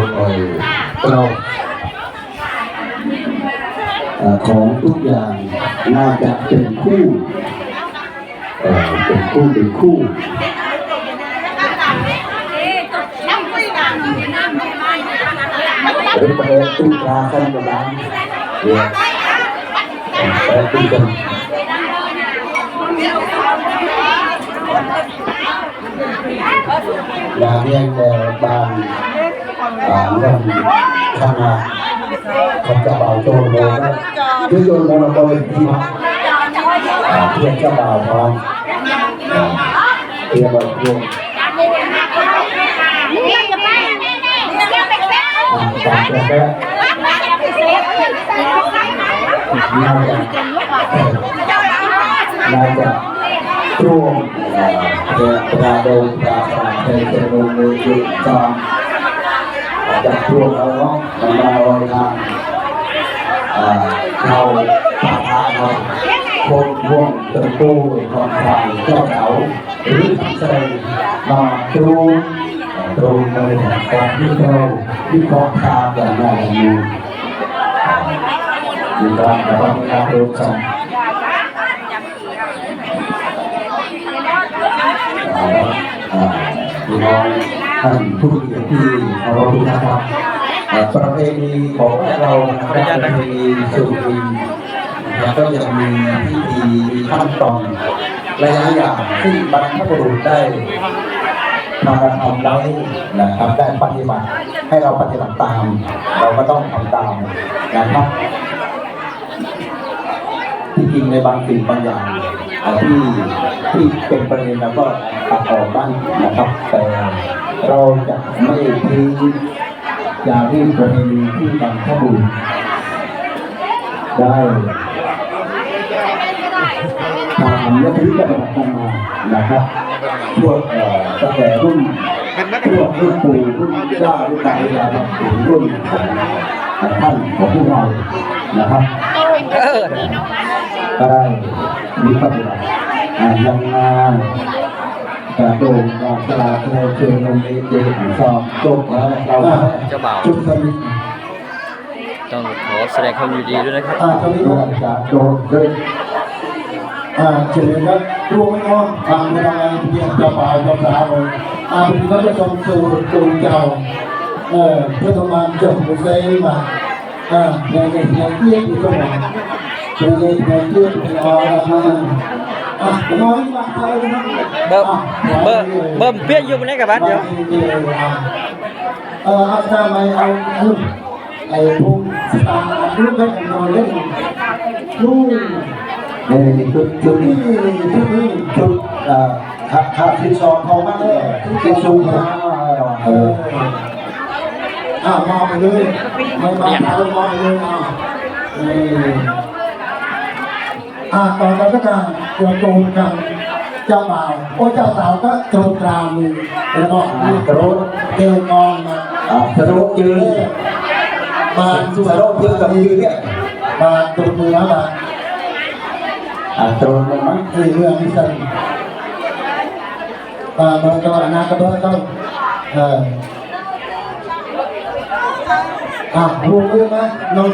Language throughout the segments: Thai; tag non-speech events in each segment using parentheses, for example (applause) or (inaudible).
เราของทุกอย่างน่าจะเป็นคู่เอ่เป็นคู่เป็นคู่หรือเปิดตู้ปลากันก็ได้เนี่ยเปิดตู้กันอย่าเรียกแต่บาง บางเรื่องข้าน้าเขาจะเบาโจรโมนะคือโจรโมนะบริที่มาอ่าเพื่อนจะเบาพร้อมอ่าเพื่อนเรารวมอ่าบางแต่แค่น่าจะน่าจะร่วมอ่าเพื่อปราโดมปราสาทเป็นจำนวนมือจุดจอม จะร่วมเอาเนาะบรรดาลอยทางอ่าเข้าปะทะเราคนร่วมตะปูของฝ่ายเจ้าเขาหรือทำแสดงมาตรูตรงเลยของที่เราที่กองทางอย่างไรอยู่อยู่ตามแต่ว่าไม่ได้รู้จักอ่าพี่น้อง ท่านผู้มีเกียรติที่เคารพทุกท่าครับประเพณีของเราประเพณีสุรินทร์แล้วก็ยังมีพิธีมีขั้นตอนหลายๆอย่างที่บรรพบุรุษได้ทำการทำไว้นะครับได้ปฏิบัติให้เราปฏิบัติตาม เราก็ต้องทำตามนะครับที่จริงในบางสิ่งบางอย่างที่ที่เป็นประเด็นแล้วก็ตัดออกบ้างนะครับแต่ เราจะไม่ทิ้งจารีตประเพณีที่บรรพบุรุษได้ทำและที่ปฏิบัติกันมานะครับพวกเอ่อตั้งแต่รุ่นพวกรุ่นปู่รุ่นย่ารุ่นตายายถึงรุ่นของท่านของพวกเรานะครับก็ได้มีปฏิบัติอ่ายังงาน กระโดดดอกสลาเคยเชิญลงในเจดีย์สอบจบแล้วเราเจ้าบ่าวจุดสมิทต้องขอแสดงความยินดีด้วยนะครับอ่าสมิทจะโดนด้วยอ่าเฉลยครับรู้ไหมน้องทางในทางเพียงเจ้าบ่าวเจ้าสาวเลยอ่าเป็นพระชมสู่ตูเจ้าเออเพื่อทำงานจบไปได้มาอ่าในในในเที่ยงที่ก็บอกในในในเที่ยงที่รอแล้วนะอะน้อยมาไปน เบิ่มเบิ่มเบิ่มเปี้ยนอยู่บนนี้กับบ้านเดี๋ยวเออเอาทำไมเอาลูกไอ้พวกสตาร์ลูกให้ผมนอนเล่นลูกนี่ชุดชุดนี้ชุดนี้ชุดอ่อขับขับที่สองเขาบ้างเลยที่สูงมาเอออ่ามองไปเลยไม่มาเอามองไปเลยอะนี่ อ่าตอนนั้นก็การเกี่ยวโจมกันเจ้าบ่าวโอ้เจ้าสาวก็โจมกราวมือแล้วก็มีกระโดดเกลกองมาอ่าสโรคยืนมาสุสโรคยืนกับยืนเนี่ยมาตรงมือแล้วมาอ่าตรงมันมั้งที่เรื่องที่สั่นมาเบอร์ก็อนาคตเบอร์ต้องเอออะรู้เรื่องไหมน้อง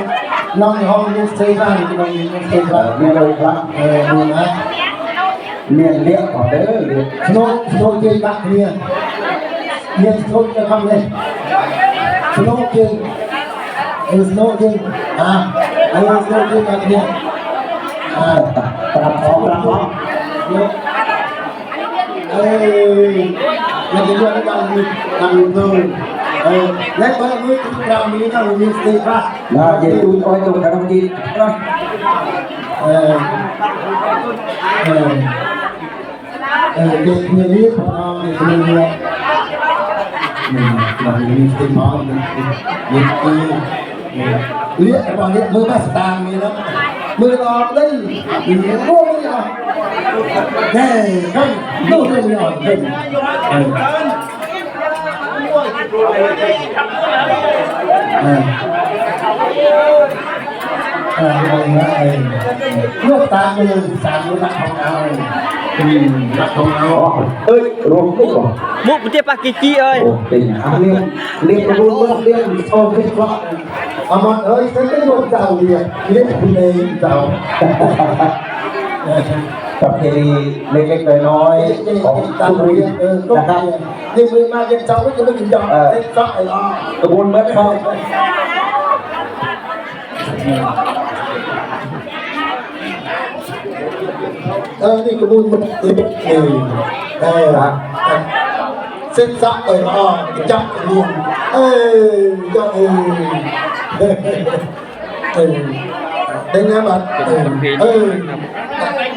น้องในห้องนี้สเตย์บ้านที่น้องนี้สเตย์บ้านไม่เลยครับเออรู้ไหมเนี่ยเลี้ยงก่อนเด้อเลี้ยงโนว์โนว์เกย์บักเนี่ยเนี่ยโนว์จะทำเลยสโนว์เกย์เออสโนว์เกย์อะเออสโนว์เกย์บักเนี่ยอ่าปรับท้องปรับท้องเอ้ยยังจะยังยังมียังมีเพิ่ม และเมื่อมือที่เรามีก็มีสติป่ะนะเย็นตูนอ้อยตูนกระทำจีนะเออเออเออเด็กเนี่ยนี้ของเราเนี่ยคือเนี่ยนี่เรามีสติมองนี่นี่คือเรียกว่าเรียกมือมาสตางค์นี่นะมือรอเลยอยู่ในโลกนี่นะเฮ้ยเฮ้ยดูดูหน่อยเฮ้ย เออเออเอออะไรนะเออลูกตามือสามลูกของเราอืมของเราเอ้ยรวมปุ๊บเหรอ Muk betul pakai Ci ơi. โอ้เป็นอย่างอะเรียกเรียกรวมเรื่องเรื่องโอ้เป็นเพราะอามันเอ้ยฉันไม่โดนเจ้าเรียกเรียกคุณเองเจ้า ประเพณีเล็กๆน้อยๆของเจ้าทุกเรีรียกเออก็นะครับเรียกมือมาเรียกเจ้าก็จะไม่กินดอกเรียกก็ไอ้อ้อกระบวนเหมือนเขาเออนี่กระบุนมันเออเออเออเส้นซักไอ้อ้อกจับเรียนเออก็เออเออเออได้ไงบัดเออ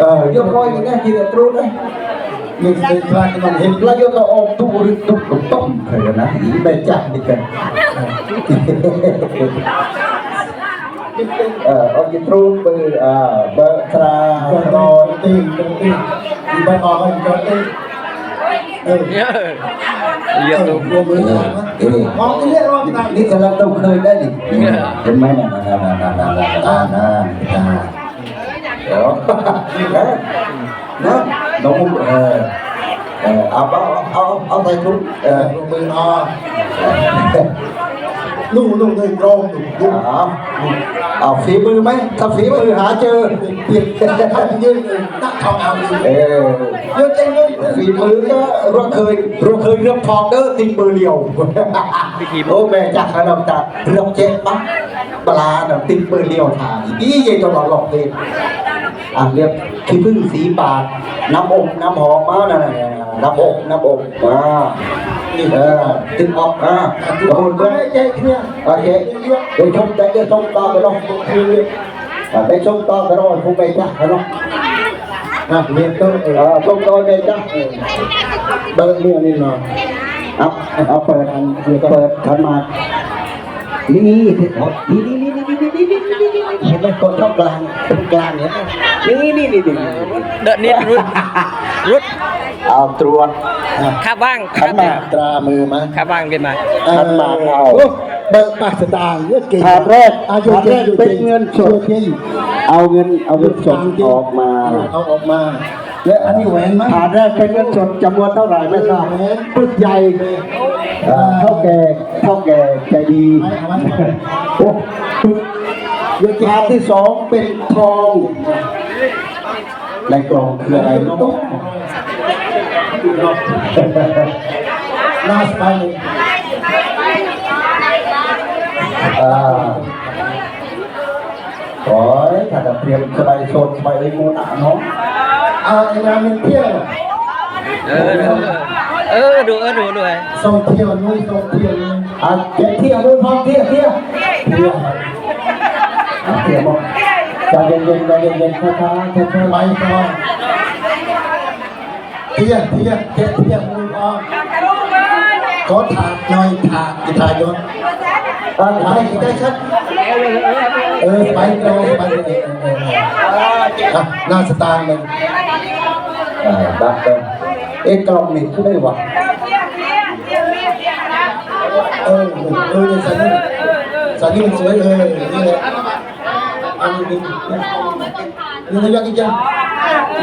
นี้ที่ตรูนะเมียสเตย์พากันมาเห็นแล้วโยมก็ออกตู้รึตุ้มตุ้มต้มเคยนะอีแม่จักนี่กันเออเอาจิตรูปืออ่าเบอร์ตราก็รรออตีนตีนตีนไปออกกันก็ตีเออ Ya. เอ Ya อ tu. รวมมือกันมองที่เรียกว่าไงนี่กำลังต้องเคยได้ดิเห็นไหมน่ะน่ะน่ะน่ะน่ะน่ะน่ะน่ะ đó. (laughs) Đấy. Đó. Nó muốn ờ, ờ, à, à ông ông ông ông thầy chú mình ho ลูกลูกเลยกรองลูกเอาเอาฝีมือไหมถ้าฝีมือหาเจอเปลี่ยนเป็นทำยืนนักทำเอาดีเออเยอะจังเลยฝีมือก็เราเคยเราเคยเรื่องทองเด้อติงมือเดียวโอ้แม่จักขนมตาเรื่องเจ็บปะปลาหนังติงมือเดียวทางอีเย็นตลอดหลอกเลยอะเรียกขี้พึ่งสีปากน้ำอบน้ำหอมมาน่ะน้ำอบน้ำอบมานี่ เออตึงออกอะแล้วมันก็ไม่ใช่เนี่ยโอเคเดี๋ยวชมใจเดี๋ยวชมต่อไปลองคือไปชมต่อไปลองคงไปจ้ะไปลองอะเรียนก็เออเออชมต่อไปจ้ะเบิร์เนี่ยนี่เนาะเอาเอาเปิดอันเปิดขันมานี่นี่นี่นี่นี่นี่นี่นี่นี่เห็นไหมคนชอบกลางตรงกลางเนี่ยนี่นี่นี่นี่ Đợt nít rút. Rút. เอาตรวจ Khá vang. ขัน Khá มา vang. ตรามือมา Khá vang bên mà. ขันมาเอาเบิกปากสตางค์เยอะเก่งถาดแรกอายุถาดเจแรนกอยู่เป็นเงินสดจริงเอาเงินเอาเงินสดออกมาเอาออกมาและอันนี้แหวนไหมถาดแรกเป็นเงินสดจำนวนเท่าไหร่ไม่ทราบปึกใหญ่เอ่อเท่าแก่เท่าแก่ใจดีโอ้ปึกยถาดที่สองเป็นทองในกล่องคืออะไรเนาะลาสไปเลยอ่า Last final. À. Rồi, thật là tiệm cho bài sột, cho bài lấy mô tả nó. À, anh em mình kia. Ừ, được, ừ, được, được, được. Xong kia, nuôi, xong kia. À, cái kia, nuôi phong kia, kia. Kia. À, kia, một. Cho dân dân, cho dân dân, cho ta, cho ta, bay cho. เพี้ยนเทียนเพี้ยนเพี้ยนมือออกขถาดหน่อยถากกีตาร์ยนบางไปกีตาร์ชัดเออไปโดยไปเด็กหน้าสตาร์เลงบักเเอ๊ะกล่องนี่คือได้วะเออเออสันนี่สันนี่มันสวยเออนี่เลยอันนี้นี่นี่ยังยัง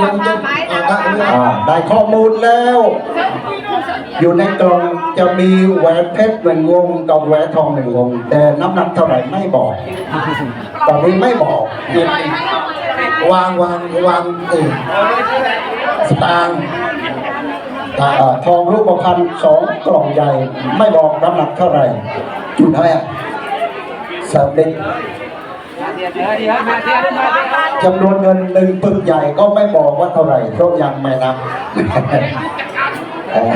ยังอีกจังอ่าได้ข้อมูลแล้ว อยู่ในกล่องจะมีแหวนเพชรหนึ่งวงกับแหวนทองหนึ่งวง แต่น้ำหนักเท่าไหร่ไม่บอก ตอนนี้ไม่บอก วางวางวางเออสตางค์ทองรูปพรรณสองกล่องใหญ่ ไม่บอกน้ำหนักเท่าไหร่จุดอะไรอะสามเด็ก จำนวนเงินหนึ่งปึกใหญ่ก็ไม่บอกว่าเท่าไหร่เพราะยังไม่นับเอ่อ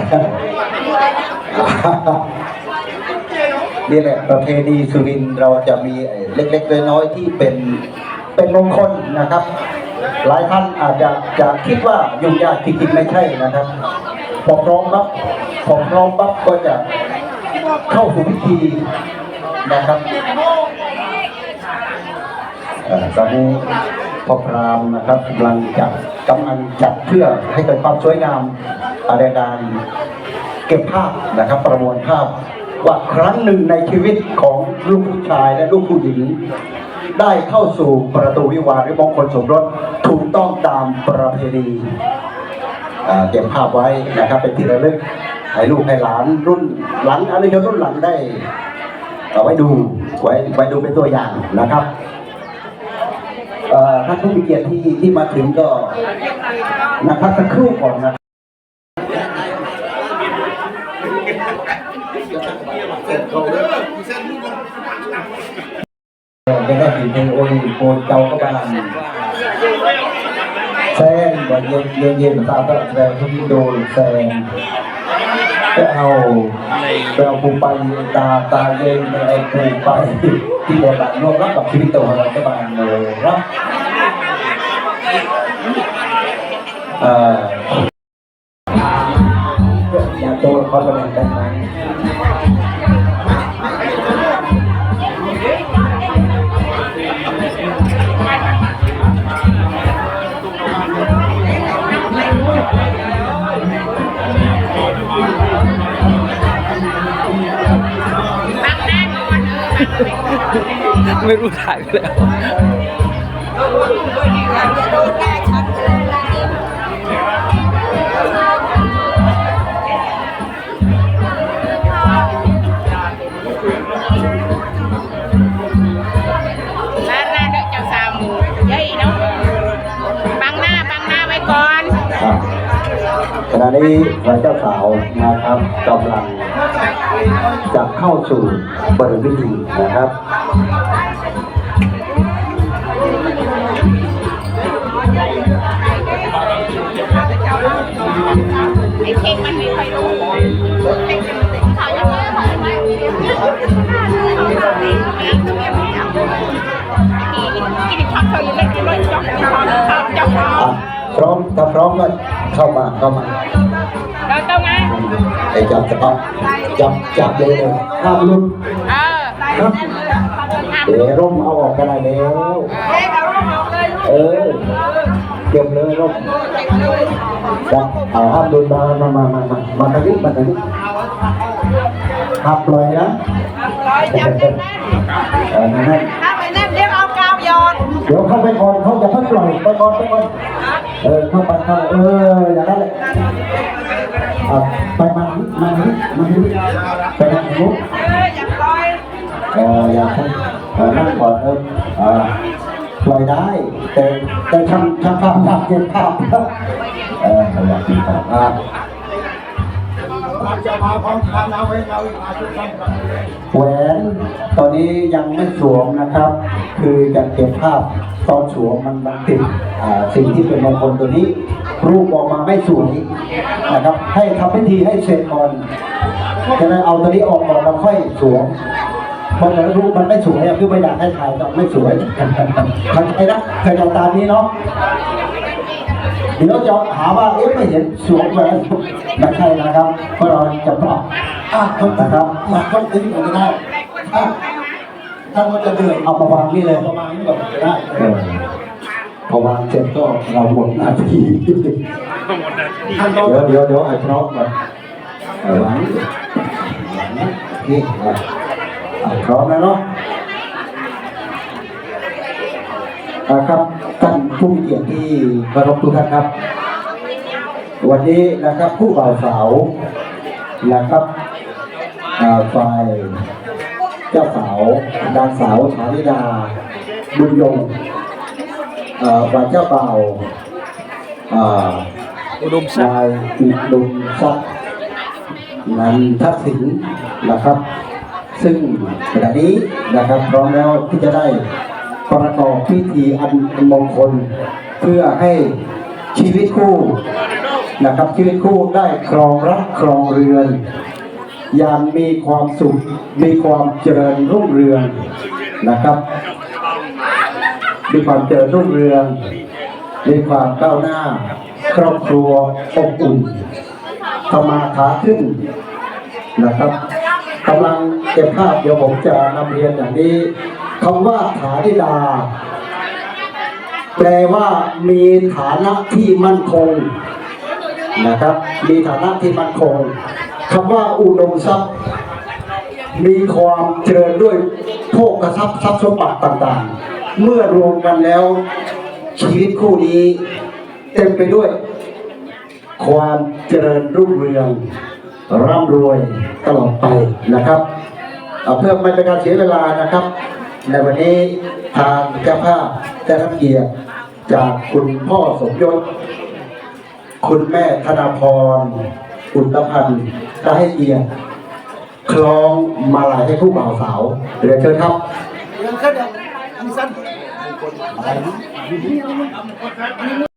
นี่แหละประเพณีสุรินทร์เราจะมีไอ้เล็กๆน้อยๆที่เป็นเป็นมงคลนะครับ หลายท่านอาจจะจะคิดว่ายุ่งยากจริงๆไม่ใช่นะครับพอพร้อมปั๊บพอพร้อมปั๊บก็จะเข้าสู่พิธีนะครับเอ่อ ตอนนี้พ่อพรามนะครับกำลังจัดกำลังจัดเพื่อให้เกิดความสวยงามในการเก็บภาพนะครับ ประมวลภาพว่าครั้งหนึ่งในชีวิตของลูกผู้ชายและลูกผู้หญิง ได้เข้าสู่ประตูวิวาห์หรือมงคลสมรสถูกต้องตามประเพณีเก็บภาพไว้นะครับเป็นที่ระลึกให้ลูกให้หลานรุ่นหลังอะไรเดียวรุ่นหลังได้เอาไว้ดูไว้ไว้ดูเป็นตัวอย่างนะครับ ท่านผู้มีเกียรติที่ที่มาถึงก็นักพักสักครู่ก่อนนะจะได้ถึงเพลงโอ้ยโปรเจ้าก็บานแซงบ่เย็นเย็นเย็นตาตะแซงทุกโดนแซง ไปเอาไปเอาปูไปตาตาเย็นไปเอาปูไปที่บทบาทร่วมรับกับชีวิตตัวเราก็บาลเลยรับเอ่ออยากโดนเขาแสดงได้ไหม ไม่รู้ถ่ายไปแล้วบ้านหน้าเด็กเจ้าสาวหมูยัยเนาะบังหน้าบังหน้าไว้ก่อน ครับขณะนี้พระเจ้าสาวนะครับกำลังจะเข้าสู่บริวิธีนะครับ พร้อมถ้าพร้อมก็เข้ามาเข้ามาเราต้องไงไอ้จับจะต้องจับจับเลยเลยห้ามลุ้นเออครับเดี๋ยวร่มเอาออกกันได้แล้ว เฮ้ยเราต้องเอาเลยเออเก็บเลยร่มจับเอาห้ามลุ้นมามามามามามาทางนี้มาทางนี้ห้ามปล่อยนะร้อยจับได้ไหมเออนั่นถ้าไปนั่นเดี๋ยวเอากาวหยอดเดี๋ยวเข้าไปก่อนเขาจะเพิ่งปล่อยไปก่อนไปก่อน เออเข้าไปเข้าเอออย่างนั้นแหละอะไปมานี้มานี้มานี้ไปทางนู้นเอออยาปล่อยเอออยากเออนั่งก่อนเอออ่าปล่อยได้ แต่แต่ทำทำภาพเก็บภาพเอออยากก็บภาพอ่า แหวนตอนนี้ยังไม่สวมนะครับ คือจะเก็บภาพตอนสวมมันมันติดอ่าสิ่งที่เป็นมงคลตัวนี้ รูปออกมาไม่สวยนะครับ ให้ทำพิธีให้เสร็จก่อนฉะนั้นเอาตัวนี้ออกก่อนแล้วค่อยสวมเพราะจะรูปมันไม่สวยคือไม่อยากให้ถ่ายก็ไม่สวยเข้าใจนะเคยเอาตามนี้เนาะ เดี๋ยวจะหาว่าเอ๊ะไม่เห็นสวมแหวนไม่ใช่นะครับเพราะเราจะปรับอะคนนะครับมาคนทิ้งผมก็ได้อะถ้ามันจะเดือดเอามาวางนี่เลยประมาณนี้ก็ได้เออพอวางเสร็จก็เราหมดหน้าที่ท่านก็เดี๋ยวเดี๋ยวเดี๋ยวให้พร้อมก่อนเอาวางนี่อะอะพร้อมแล้วเนาะ อะครับท่านผู้มีเกียรติที่เคารพทุกท่านครับ วันนี้นะครับผู้บ่าวสาวนะครับอ่าฝ่ายเจ้าสาวนางสาวชาลิดา บุญยงเอ่อฝ่ายเจ้าบ่าวอ่าอุดมทรัพย์นายอุดมทรัพย์นันทักษิณนะครับ ซึ่งขณะนี้นะครับพร้อมแล้วที่จะได้ ประกอบพิธีอันมงคล เพื่อให้ชีวิตคู่นะครับชีวิตคู่ได้ครองรักครองเรือน อย่างมีความสุขมีความเจริญรุ่งเรืองนะครับมีความเจริญรุ่งเรืองมีความก้าวหน้า ครอบครัวอบอุ่นทำมาขาขึ้นนะครับกำลังเก็บภาพเดี๋ยวผมจะนำเรียนอย่างนี้ คำว่าฐานิดา แปลว่ามีฐานะที่มั่นคงนะครับ มีฐานะที่มั่นคงคำว่าอุดมทรัพย์ มีความเจริญด้วยโภคทรัพย์ทรัพย์สมบัติต่างๆ เมื่อรวมกันแล้ว ชีวิตคู่นี้ เต็มไปด้วย ความเจริญรุ่งเรืองร่ำรวยตลอดไปนะครับเเพื่อไม่เป็นการเสียเวลานะครับ ในวันนี้ทางเจ้าภาพได้รับเกียรติจากคุณพ่อสมยศ คุณแม่ธนาพรอุตพันธ์ได้ให้เกียรติคล้องมาลายให้คู่บ่าวสาวเรียนเชิญครับยังแค่เดียวอันนี้สั้น